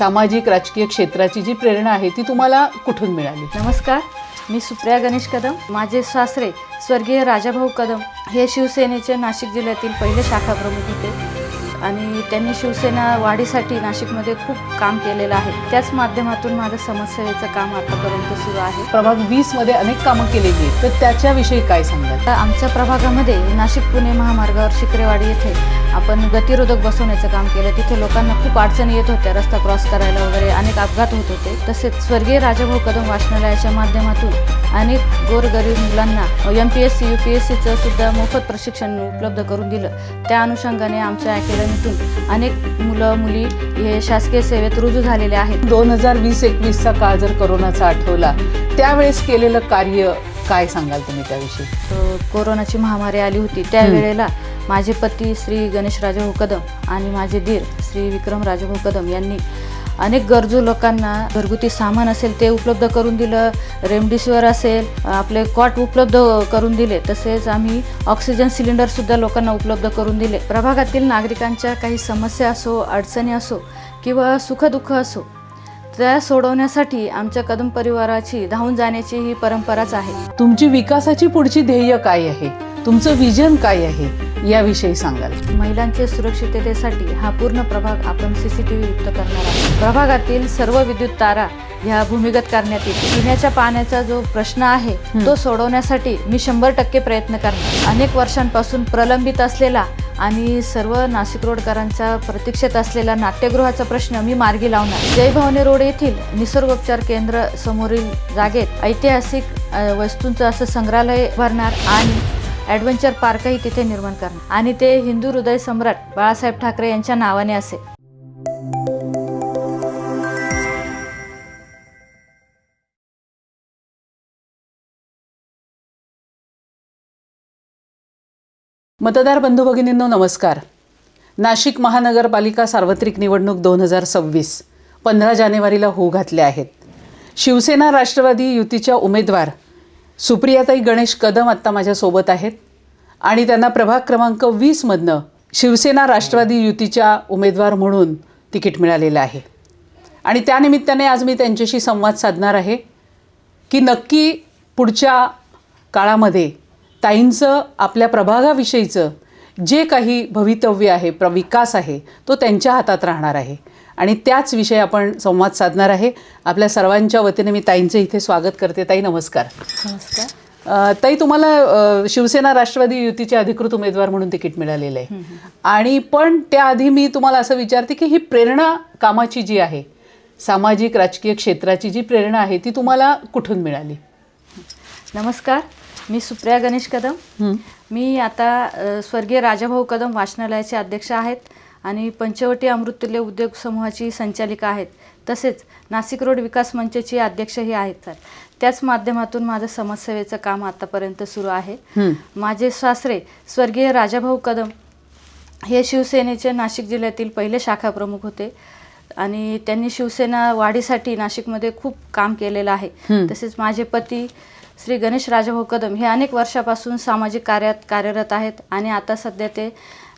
सामाजिक राजकीय क्षेत्राची जी प्रेरणा आहे ती तुम्हाला कुठून मिळाली? नमस्कार मी सुप्रिया गणेश कदम. माझे सासरे स्वर्गीय राजाभाऊ कदम हे शिवसेनेचे नाशिक जिल्ह्यातील पहिले शाखा प्रमुख होते. आणि त्यांनी शिवसेना वाढीसाठी नाशिकमध्ये खूप काम केलेलं आहे. त्याच माध्यमातून माझं समाजसेवेचं काम आतापर्यंत सुरू आहे. प्रभाग वीसमध्ये अनेक कामं केलेली आहेत. तर त्याच्याविषयी काय सांगाल? आमच्या प्रभागामध्ये नाशिक पुणे महामार्गावर शिकरेवाडी येथे आपण गतिरोधक बसवण्याचं काम केलं. तिथे लोकांना खूप अडचणी येत होत्या. रस्ता क्रॉस करायला वगैरे अनेक अपघात होत होते. तसेच स्वर्गीय राजाभाऊ कदम वाचनालयाच्या माध्यमातून अनेक गोरगरीब मुलांना M P S C U P S सीचं सुद्धा मोफत प्रशिक्षण उपलब्ध करून दिलं. त्या अनुषंगाने आमच्या अकॅडमीतून अनेक मुलं मुली हे शासकीय सेवेत रुजू झालेले आहेत. दोन हजार वीस एकवीसचा काळ जर कोरोनाचा आठवला त्यावेळेस केलेलं कार्य काय सांगाल तुम्ही त्याविषयी? कोरोनाची महामारी आली होती. त्यावेळेला माझे पती श्री गणेश राजाभाऊ कदम आणि माझे दीर श्री विक्रम राजाभाऊ कदम यांनी अनेक गरजू लोकांना घरगुती सामान असेल ते उपलब्ध करून दिलं रेमडिसिवर असेल आपले कॉट उपलब्ध करून दिले तसेच आम्ही ऑक्सिजन सिलेंडरसुद्धा लोकांना उपलब्ध करून दिले. प्रभागातील नागरिकांच्या काही समस्या असो अडचणी असो किंवा सुखदुःख असो त्या सोडवण्यासाठी आमच्या कदम परिवाराची धावून जाण्याची ही परंपराच आहे. तुमची विकासाची पुढची ध्येय काय आहे? तुमचं विजन काय आहे? याविषयी सांगाल. महिलांच्या सुरक्षिततेसाठी हा पूर्ण प्रभाग आपण सीसीटीव्ही युक्त करणार आहोत. प्रभागातील सर्व विद्युत तारा ह्या भूमिगत करण्यात येतील. पिण्याच्या पाण्याचा जो प्रश्न आहे तो सोडवण्यासाठी मी शंभर टक्के प्रयत्न करणार. अनेक वर्षांपासून प्रलंबित असलेला आणि सर्व नाशिक रोडकरांच्या प्रतीक्षेत असलेला नाट्यगृहाचा प्रश्न मी मार्गी लावणार. जय भवानी रोड येथील निसर्गोपचार केंद्र समोरील जागेत ऐतिहासिक वस्तूंचं असं संग्रहालय भरणार आणि ॲडव्हेंचर पार्कही तिथे निर्माण करणार. आणि ते हिंदू हृदय सम्राट बाळासाहेब ठाकरे यांच्या नावाने असेल मतदार बंधू भगिनींनो नमस्कार. नाशिक महानगरपालिका सार्वत्रिक निवडणूक दोन हजार सव्वीस पंधरा जानेवारीला होऊ घातल्या आहेत. शिवसेना राष्ट्रवादी युतीच्या उमेदवार सुप्रियाताई गणेश कदम आत्ता माझ्यासोबत आहेत. आणि त्यांना प्रभाग क्रमांक वीसमधनं शिवसेना राष्ट्रवादी युतीच्या उमेदवार म्हणून तिकीट मिळालेलं आहे. आणि त्यानिमित्ताने आज मी त्यांच्याशी संवाद साधणार आहे की नक्की पुढच्या काळामध्ये ताईंचं आपल्या प्रभागाविषयीचं जे काही भवितव्य आहे प्र विकास आहे तो त्यांच्या हातात राहणार आहे. आणि त्याच विषयी आपण संवाद साधणार आहे. आपल्या सर्वांच्या वतीने मी ताईंचं इथे स्वागत करते. ताई नमस्कार. नमस्कार. ताई तुम्हाला शिवसेना राष्ट्रवादी युतीचे अधिकृत उमेदवार म्हणून तिकीट मिळालेलं आहे. आणि पण त्याआधी मी तुम्हाला असं विचारते की ही प्रेरणा कामाची जी आहे सामाजिक राजकीय क्षेत्राची जी प्रेरणा आहे ती तुम्हाला कुठून मिळाली? नमस्कार. मी सुप्रिया गणेश कदम. मी आता स्वर्गीय राजाभाऊ कदम वाचनालयाचे अध्यक्ष आहेत. आणि पंचवटी अमृततुल्य उद्योग समूहाची संचालिका आहेत. तसेच नाशिक रोड विकास मंचची अध्यक्षही आहेत सर. त्याच माध्यमातून माझं समाजसेवेचं काम आतापर्यंत सुरू आहे. माझे सासरे स्वर्गीय राजाभाऊ कदम हे शिवसेनेचे नाशिक जिल्ह्यातील पहिले शाखा प्रमुख होते. आणि त्यांनी शिवसेना वाढीसाठी नाशिकमध्ये खूप काम केलेलं आहे. तसेच माझे पती श्री गणेश राजाभाऊ कदम हे अनेक वर्षापासून सामाजिक कार्यात कार्यरत आहेत. आणि आता सध्या ते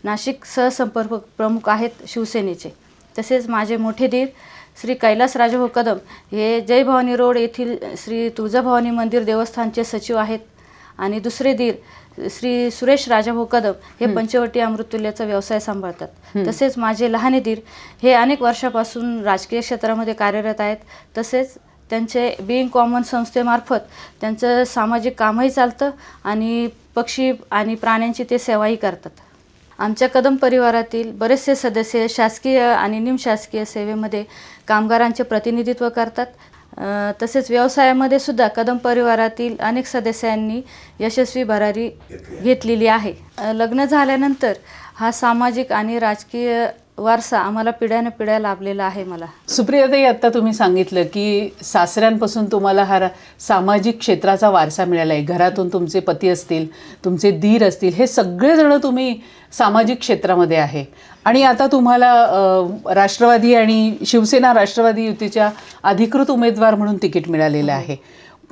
नाशिक सहसंपर्क प्रमुख आहेत शिवसेनेचे. तसेच माझे मोठे दीर श्री कैलास राजाभाऊ कदम हे जय भवानी रोड येथील श्री तुळजाभवानी मंदिर देवस्थानचे सचिव आहेत. आणि दुसरे दीर श्री सुरेश राजाभाऊ कदम हे पंचवटी अमृतुल्याचा व्यवसाय सांभाळतात. तसेच माझे लहाने दीर हे अनेक वर्षापासून राजकीय क्षेत्रामध्ये कार्यरत आहेत. तसेच त्यांचे बिईंग कॉमन संस्थेमार्फत त्यांचं सामाजिक कामही चालतं आणि पक्षी आणि प्राण्यांची ते सेवाही करतात. आमच्या कदम परिवारातील बरेचसे सदस्य शासकीय आणि निमशासकीय सेवेमध्ये कामगारांचे प्रतिनिधित्व करतात. तसेच व्यवसायामध्ये सुद्धा कदम परिवारातील अनेक सदस्यांनी यशस्वी भरारी घेतलेली आहे. लग्न झाल्यानंतर हा सामाजिक आणि राजकीय वारसा आम्हाला पिढ्यानं पिढ्या लाभलेला आहे मला. सुप्रियाताई आत्ता तुम्ही सांगितलं की सासऱ्यांपासून तुम्हाला हा रा- सामाजिक क्षेत्राचा वारसा मिळाला आहे घरातून तुमचे पती असतील तुमचे धीर असतील हे सगळेजण तुम्ही सामाजिक क्षेत्रामध्ये आहे. आणि आता तुम्हाला राष्ट्रवादी आणि शिवसेना राष्ट्रवादी युतीच्या अधिकृत उमेदवार म्हणून तिकीट मिळालेलं आहे.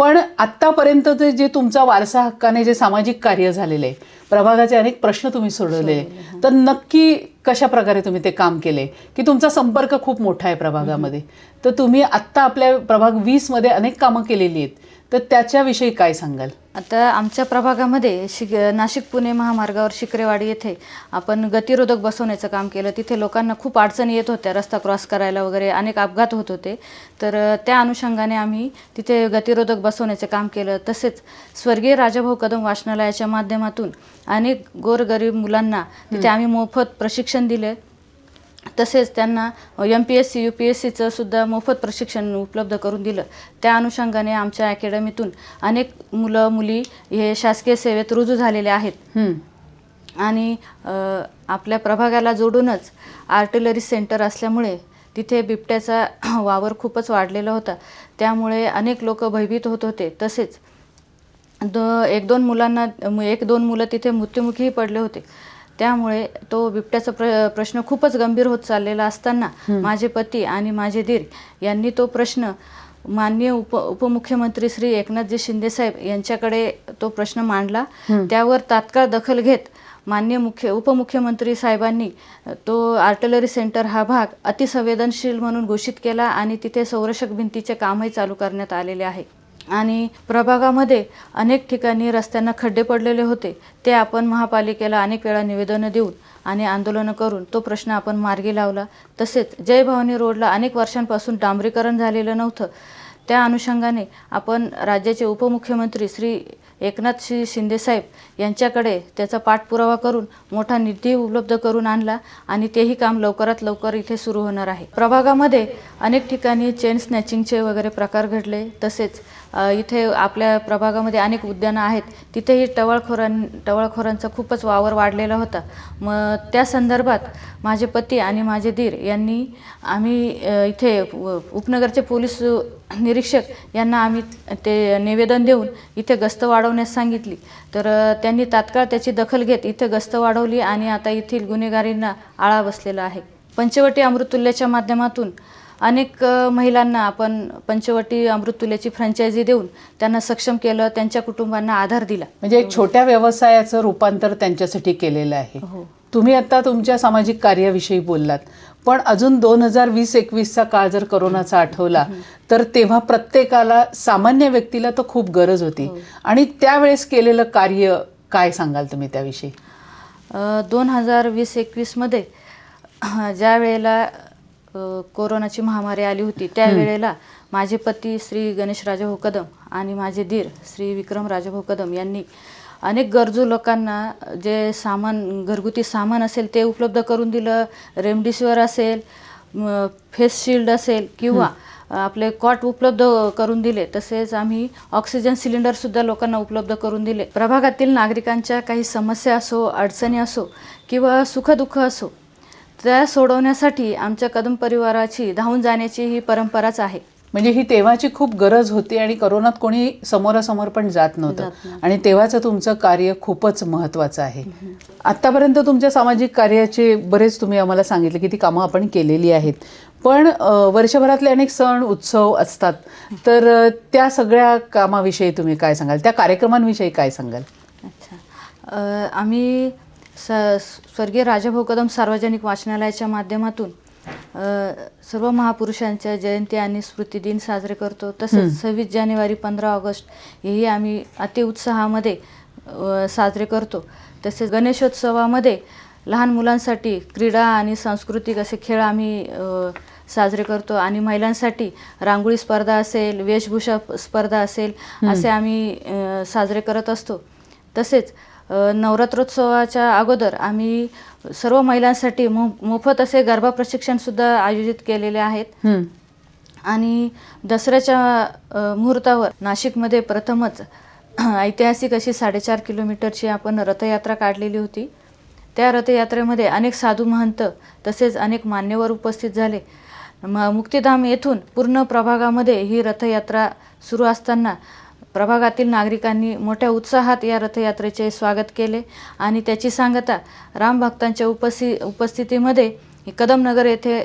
पण आत्तापर्यंत ते जे तुमचा वारसा हक्काने जे सामाजिक कार्य झालेलं आहे प्रभागाचे अनेक प्रश्न तुम्ही सोडवले तर नक्की कशा प्रकारे तुम्ही ते काम केले? की तुमचा संपर्क खूप मोठा आहे प्रभागामध्ये. तर तुम्ही आत्ता आपल्या प्रभाग वीसमध्ये अनेक कामं केलेली आहेत. तर त्याच्याविषयी काय सांगाल? आता आमच्या प्रभागामध्ये शिक नाशिक पुणे महामार्गावर शिकरेवाडी येथे आपण गतिरोधक बसवण्याचं काम केलं. तिथे लोकांना खूप अडचणी येत होत्या. रस्ता क्रॉस करायला वगैरे अनेक अपघात होत होते. तर त्या अनुषंगाने आम्ही तिथे गतिरोधक बसवण्याचे काम केलं. तसेच स्वर्गीय राजाभाऊ कदम वाचनालयाच्या माध्यमातून अनेक गोरगरीब मुलांना तिथे आम्ही मोफत प्रशिक्षण दिले. तसेच त्यांना M P S C U P S सीचं सुद्धा मोफत प्रशिक्षण उपलब्ध करून दिलं. त्या अनुषंगाने आमच्या अकॅडमीतून अनेक मुलं मुली हे शासकीय सेवेत रुजू झालेले आहेत. आणि आपल्या प्रभागाला जोडूनच आर्टिलरी सेंटर असल्यामुळे तिथे बिबट्याचा वावर खूपच वाढलेला होता. त्यामुळे अनेक लोक भयभीत होत होते. तसेच द एक दोन मुलांना एक दोन मुलं तिथे मृत्युमुखीही पडले होते. त्यामुळे तो बिबट्याचा प्र प्रश्न खूपच गंभीर होत चाललेला असताना माझे पती आणि माझे दीर यांनी तो प्रश्न माननीय उप उपमुख्यमंत्री श्री एकनाथजी शिंदेसाहेब यांच्याकडे तो प्रश्न मांडला. त्यावर तात्काळ दखल घेत मान्य मुख्य उपमुख्यमंत्री साहेबांनी तो आर्टिलरी सेंटर हा भाग अतिसंवेदनशील म्हणून घोषित केला आणि तिथे संरक्षक भिंतीचे कामही चालू करण्यात आलेले आहे. आणि प्रभागामध्ये अनेक ठिकाणी रस्त्यांना खड्डे पडलेले होते. ते आपण महापालिकेला अनेक वेळा निवेदनं देऊन आणि आंदोलनं करून तो प्रश्न आपण मार्गी लावला. तसेच जय भवानी रोडला अनेक वर्षांपासून डांबरीकरण झालेलं नव्हतं. त्या अनुषंगाने आपण राज्याचे उपमुख्यमंत्री श्री एकनाथ श्री शिंदेसाहेब यांच्याकडे त्याचा पाठपुरावा करून मोठा निधी उपलब्ध करून आणला आणि तेही काम लवकरात लवकर इथे सुरू होणार आहे. प्रभागामध्ये अनेक ठिकाणी चेन स्नॅचिंगचे वगैरे प्रकार घडले. तसेच इथे आपल्या प्रभागामध्ये अनेक उद्यानं आहेत. तिथेही टवळखोरां टवळखोरांचा खूपच वावर वाढलेला होता. मग त्या संदर्भात माझे पती आणि माझे धीर यांनी आम्ही इथे उपनगरचे पोलीस निरीक्षक यांना आम्ही ते निवेदन देऊन इथे गस्त वाढवण्यास सांगितली. तर त्यांनी तात्काळ त्याची दखल घेत इथे गस्त वाढवली आणि आता येथील गुन्हेगारींना आळा बसलेला आहे. पंचवटी अमृतुल्यच्या माध्यमातून अनेक महिलांना आपण पंचवटी अमृतुल्यची फ्रँचायझी देऊन त्यांना सक्षम केलं त्यांच्या कुटुंबांना आधार दिला. म्हणजे एक छोट्या व्यवसायाचं रूपांतर त्यांच्यासाठी केलेलं आहे. हो. तुम्ही आता तुमच्या सामाजिक कार्याविषयी बोललात पण अजून दोन हजार वीस एकवीसचा काळ जर कोरोनाचा आठवला तर तेव्हा प्रत्येकाला सामान्य व्यक्तीला तो खूप गरज होती. आणि त्यावेळेस केलेलं कार्य काय सांगाल तुम्ही त्याविषयी? दोन हजार वीस एकवीसमध्ये ज्या वेळेला कोरोनाची महामारी आली होती. त्यावेळेला माझे पती श्री गणेश राजाभाऊ कदम आणि माझे दीर श्री विक्रम राजाभाऊ कदम यांनी अनेक गरजू लोकांना जे सामान घरगुती सामान असेल ते उपलब्ध करून दिलं. रेमडिसिवर असेल फेस शिल्ड असेल किंवा आपले कॉट उपलब्ध करून दिले तसेच आम्ही ऑक्सिजन सिलेंडरसुद्धा लोकांना उपलब्ध करून दिले. प्रभागातील नागरिकांच्या काही समस्या असो अडचणी असो किंवा सुखदुःख असो त्या सोडवण्यासाठी आमच्या कदम परिवाराची धावून जाण्याची ही परंपराच आहे. म्हणजे ही तेव्हाची खूप गरज होती आणि करोनात कोणी समोरासमोर पण जात नव्हतं. आणि तेव्हाचं तुमचं कार्य खूपच महत्त्वाचं आहे. आत्तापर्यंत तुमच्या सामाजिक कार्याचे बरेच तुम्ही आम्हाला सांगितले की ती कामं आपण केलेली आहेत. पण वर्षभरातले अनेक सण उत्सव असतात. तर त्या सगळ्या कामाविषयी तुम्ही काय सांगाल? त्या कार्यक्रमांविषयी काय सांगाल? अच्छा. आम्ही स स्वर्गीय राजाभाऊ कदम सार्वजनिक वाचनालयाच्या माध्यमातून सर्व महापुरुषांच्या जयंती आणि स्मृतिदिन साजरे करतो. तसेच सव्वीस जानेवारी पंधरा ऑगस्ट हेही आम्ही अतिउत्साहामध्ये साजरे करतो. तसेच गणेशोत्सवामध्ये लहान मुलांसाठी क्रीडा आणि सांस्कृतिक असे खेळ आम्ही साजरे करतो. आणि महिलांसाठी रांगोळी स्पर्धा असेल वेशभूषा स्पर्धा असेल असे आम्ही साजरे करत असतो. तसेच नवरात्रोत्सवाच्या अगोदर आम्ही सर्व महिलांसाठी मो मोफत असे गरबा प्रशिक्षणसुद्धा आयोजित केलेले आहेत. आणि दसऱ्याच्या मुहूर्तावर नाशिकमध्ये प्रथमच ऐतिहासिक अशी साडेचार किलोमीटरची आपण रथयात्रा काढलेली होती. त्या रथयात्रेमध्ये अनेक साधू महंत तसेच अनेक मान्यवर उपस्थित झाले. म मुक्तिधाम येथून पूर्ण प्रभागामध्ये ही रथयात्रा सुरू असताना प्रभागातील नागरिकांनी मोठ्या उत्साहात या रथयात्रेचे स्वागत केले आणि त्याची सांगता रामभक्तांच्या उपस्थिती उपस्थितीमध्ये कदमनगर येथे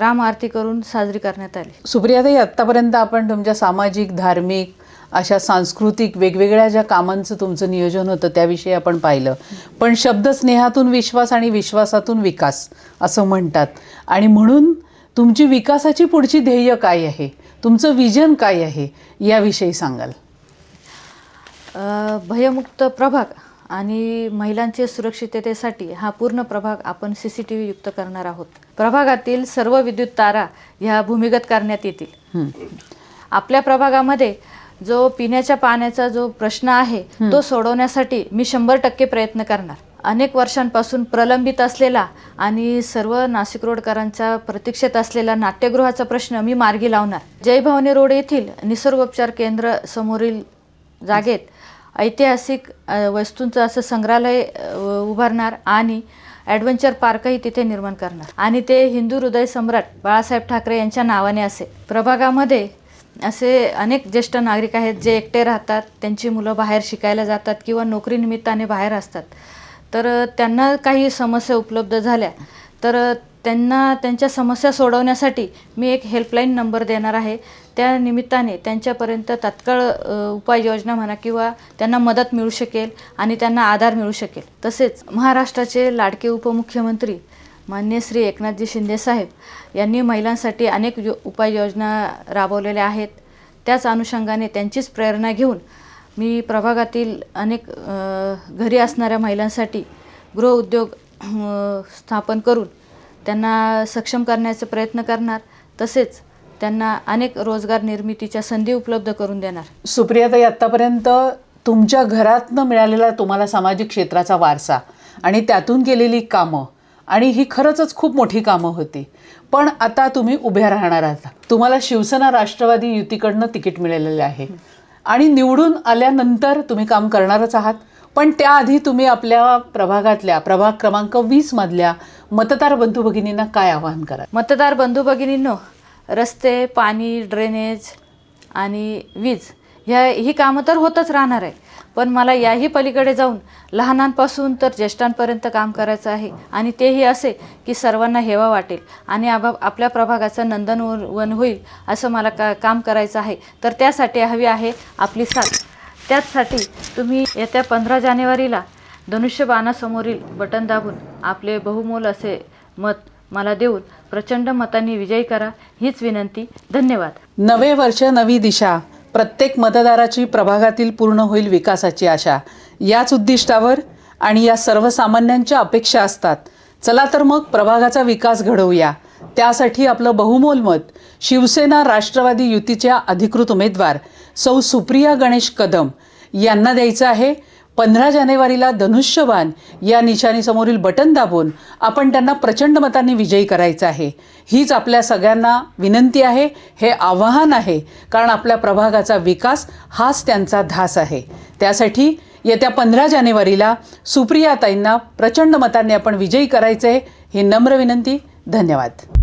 राम आरती करून साजरी करण्यात आली. सुप्रियाताई आत्तापर्यंत आपण तुमच्या सामाजिक धार्मिक अशा सांस्कृतिक वेगवेगळ्या ज्या कामांचं तुमचं नियोजन होतं त्याविषयी आपण पाहिलं. पण शब्दस्नेहातून विश्वास आणि विश्वासातून विकास असं म्हणतात. आणि म्हणून तुमची विकासाची पुढची ध्येय काय आहे? तुमचं विजन काय आहे? याविषयी सांगाल. भयमुक्त प्रभाग आणि महिलांच्या सुरक्षिततेसाठी हा पूर्ण प्रभाग आपण सी सी टी व्ही युक्त करणार आहोत. प्रभागातील सर्व विद्युत तारा ह्या भूमिगत करण्यात येतील. आपल्या प्रभागामध्ये जो पिण्याच्या पाण्याचा जो प्रश्न आहे तो सोडवण्यासाठी मी शंभर टक्के प्रयत्न करणार. अनेक वर्षांपासून प्रलंबित असलेला आणि सर्व नाशिक रोडकरांच्या प्रतीक्षेत असलेला नाट्यगृहाचा प्रश्न मी मार्गी लावणार. जय भवानी रोड येथील निसर्गोपचार केंद्र समोरील जागेत ऐतिहासिक वस्तूंचं असं संग्रहालय उभारणार आणि ॲडव्हेंचर पार्कही तिथे निर्माण करणार. आणि ते हिंदू हृदय सम्राट बाळासाहेब ठाकरे यांच्या नावाने असे. प्रभागामध्ये असे अनेक ज्येष्ठ नागरिक आहेत जे एकटे राहतात त्यांची मुलं बाहेर शिकायला जातात किंवा नोकरीनिमित्ताने बाहेर असतात. तर त्यांना काही समस्या उपलब्ध झाल्या. तर त्यांना त्यांच्या समस्या सोडवण्यासाठी मी एक हेल्पलाईन नंबर देणार आहे. त्या निमित्ताने त्यांच्यापर्यंत तात्काळ उपाययोजना म्हणा किंवा त्यांना मदत मिळू शकेल आणि त्यांना आधार मिळू शकेल. तसेच महाराष्ट्राचे लाडके उपमुख्यमंत्री मान्य श्री एकनाथजी शिंदेसाहेब यांनी महिलांसाठी अनेक यो उपाययोजना राबवलेल्या आहेत. त्याच अनुषंगाने त्यांचीच प्रेरणा घेऊन मी प्रभागातील अनेक घरी असणाऱ्या महिलांसाठी गृहउद्योग स्थापन करून त्यांना सक्षम करण्याचा प्रयत्न करणार. तसेच त्यांना अनेक रोजगार निर्मितीच्या संधी उपलब्ध करून देणार. सुप्रियाताई आत्तापर्यंत तुमच्या घरातनं मिळालेला तुम्हाला सामाजिक क्षेत्राचा वारसा आणि त्यातून केलेली कामं आणि ही खरंचच खूप मोठी कामं होती. पण आता तुम्ही उभ्या राहणार आहात. तुम्हाला शिवसेना राष्ट्रवादी युतीकडनं तिकीट मिळालेलं आहे. आणि निवडून आल्यानंतर तुम्ही काम करणारच आहात. पण त्याआधी तुम्ही आपल्या प्रभागातल्या प्रभाग क्रमांक वीसमधल्या मतदार बंधू भगिनींना काय आवाहन कराल? मतदार बंधू भगिनींनो रस्ते पाणी ड्रेनेज आणि वीज ह्या ही कामं तर होतच राहणार आहे. पण मला याही पलीकडे जाऊन लहानांपासून तर ज्येष्ठांपर्यंत काम करायचं आहे आणि तेही असे की सर्वांना हेवा वाटेल आणि आबा आपल्या प्रभागाचं नंदनवन वन होईल असं मला का काम करायचं आहे. तर त्यासाठी हवी आहे आपली साथ. त्याचसाठी तुम्ही येत्या पंधरा जानेवारीला धनुष्यबाणासमोरील बटन दाबून आपले बहुमोल असे मत मला देऊन प्रचंड मतांनी विजयी करा हीच विनंती. धन्यवाद. नवे वर्ष नवी दिशा. प्रत्येक मतदाराची प्रभागातील पूर्ण होईल विकासाची आशा. याच उद्दिष्टावर आणि या सर्वसामान्यांच्या अपेक्षा असतात. चला तर मग प्रभागाचा विकास घडवूया. त्यासाठी आपलं बहुमोल मत शिवसेना राष्ट्रवादी युतीच्या अधिकृत उमेदवार सौ सुप्रिया गणेश कदम यांना द्यायचं आहे. पंधरा जानेवारीला धनुष्यबाण या निशाणीसमोरील बटन दाबून आपण त्यांना प्रचंड मतांनी विजयी करायचं आहे. हीच आपल्या सगळ्यांना विनंती आहे हे आव्हान आहे कारण आपल्या प्रभागाचा विकास हाच त्यांचा धास आहे. त्यासाठी येत्या पंधरा जानेवारीला सुप्रियाताईंना प्रचंड मतांनी आपण विजयी करायचं आहे ही नम्र विनंती. धन्यवाद.